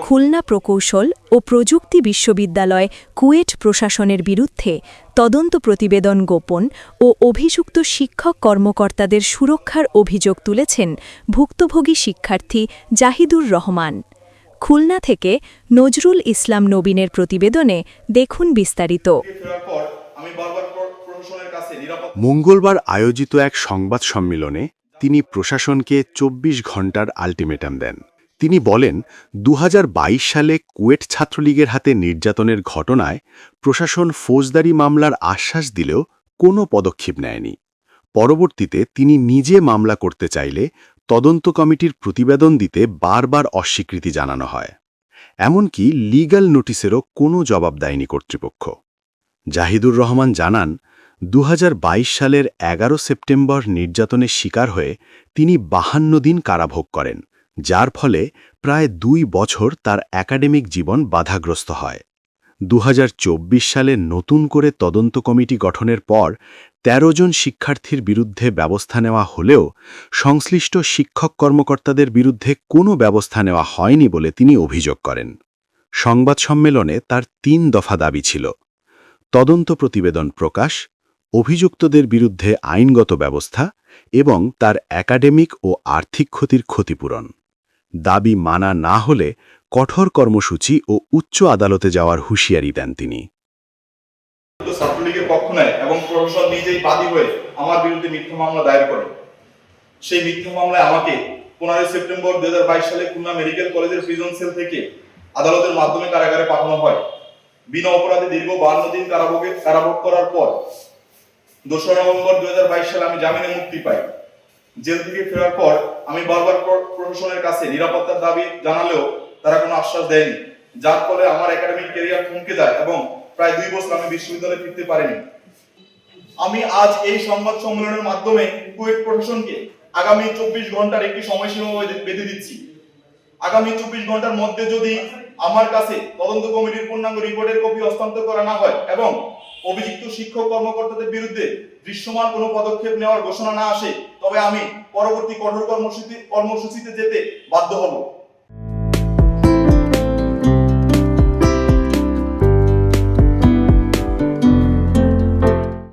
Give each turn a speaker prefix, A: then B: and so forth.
A: খুলনা প্রকৌশল ও প্রযুক্তি বিশ্ববিদ্যালয় কুয়েট প্রশাসনের বিরুদ্ধে তদন্ত প্রতিবেদন গোপন ও অভিযুক্ত শিক্ষক কর্মকর্তাদের সুরক্ষার অভিযোগ তুলেছেন ভুক্তভোগী শিক্ষার্থী জাহিদুর রহমান। খুলনা থেকে নজরুল ইসলাম নবীনের প্রতিবেদনে দেখুন বিস্তারিত।
B: ফেরার পর আমি বারবার প্র- প্রশাসনের কাছে নিরাপদ
C: মঙ্গলবার আয়োজিত এক সংবাদ সম্মেলনে তিনি প্রশাসনকে ২৪ ঘণ্টার আল্টিমেটাম দেন। তিনি বলেন, দুহাজার বাইশ সালে কুয়েট ছাত্রলীগের হাতে নির্যাতনের ঘটনায় প্রশাসন ফৌজদারি মামলার আশ্বাস দিলেও কোনো পদক্ষেপ নেয়নি। পরবর্তীতে তিনি নিজে মামলা করতে চাইলে তদন্ত কমিটির প্রতিবেদন দিতে বারবার অস্বীকৃতি জানানো হয়। এমনকি লিগ্যাল নোটিশেরও কোনো জবাব দেয়নি কর্তৃপক্ষ। জাহিদুর রহমান জানান দু হাজার বাইশ সালের এগারো সেপ্টেম্বর নির্যাতনের শিকার হয়ে তিনি বাহান্ন দিন কারাভোগ করেন। যার ফলে প্রায় দুই বছর তার একাডেমিক জীবন বাধাগ্রস্ত হয়। দু হাজার চব্বিশ সালে নতুন করে তদন্ত কমিটি গঠনের পর ১৩ জন শিক্ষার্থীর বিরুদ্ধে ব্যবস্থা নেওয়া হলেও সংশ্লিষ্ট শিক্ষক কর্মকর্তাদের বিরুদ্ধে কোনো ব্যবস্থা নেওয়া হয়নি বলে তিনি অভিযোগ করেন। সংবাদ সম্মেলনে তার তিন দফা দাবি ছিল। তদন্ত প্রতিবেদন প্রকাশ, অভিযুক্তদের বিরুদ্ধে আইনগত ব্যবস্থা এবং তার একাডেমিক ও আর্থিক ক্ষতির ক্ষতিপূরণ। দাবি মানা না হলে কঠোর কর্মসূচি ও উচ্চ আদালতে যাওয়ার হুঁশিয়ারি দেন তিনি।
B: ছাত্রলীগের পক্ষ নেয় এবং প্রশাসন নিজেই বাদী হয়ে আমার বিরুদ্ধে মিথ্যা মামলা দায়ের করে। সেই মিথ্যা মামলায় আমাকে পনেরোই সেপ্টেম্বর দুহাজার বাইশ সালে খুলনা মেডিকেল কলেজের প্রিজন সেল থেকে আদালতের মাধ্যমে কারাগারে পাঠানো হয়। বিনা অপরাধে দীর্ঘ বান্ন দিন কারাভোগে কারাভোগ করার পর দোসরা নভেম্বর দুই হাজার বাইশ সালে আমি জামিনে মুক্তি পাই। জেল থেকে ফেরার পর আমি বারবার প্রশাসনের কাছে নিরাপত্তার দাবি জানালেও তারা কোনো আশ্বাস দেয়নি, যার ফলে আমার একাডেমিক ক্যারিয়ার থমকে যায় এবং প্রায় দুই বছর আমি বিশ্ববিদ্যালয়ে ফিরতে পারিনি। আমি আজ এই সংবাদ সম্মেলনের মাধ্যমে কুয়েট প্রশাসনকে আগামী চব্বিশ ঘণ্টার একটি সময়সীমা বেঁধে- দিচ্ছি। আগামী চব্বিশ ঘণ্টার মধ্যে যদি আমার কাছে তদন্ত কমিটির পূর্ণাঙ্গ রিপোর্টের কপি হস্তান্তর করা না হয় এবং অভিযুক্ত শিক্ষক কর্মকর্তাদের বিরুদ্ধে দৃশ্যমান কোনো পদক্ষেপ নেওয়ার ঘোষণা না আসে, তবে আমি পরবর্তী কঠোর কর্মসূচি কর্মসূচিতে যেতে বাধ্য হব।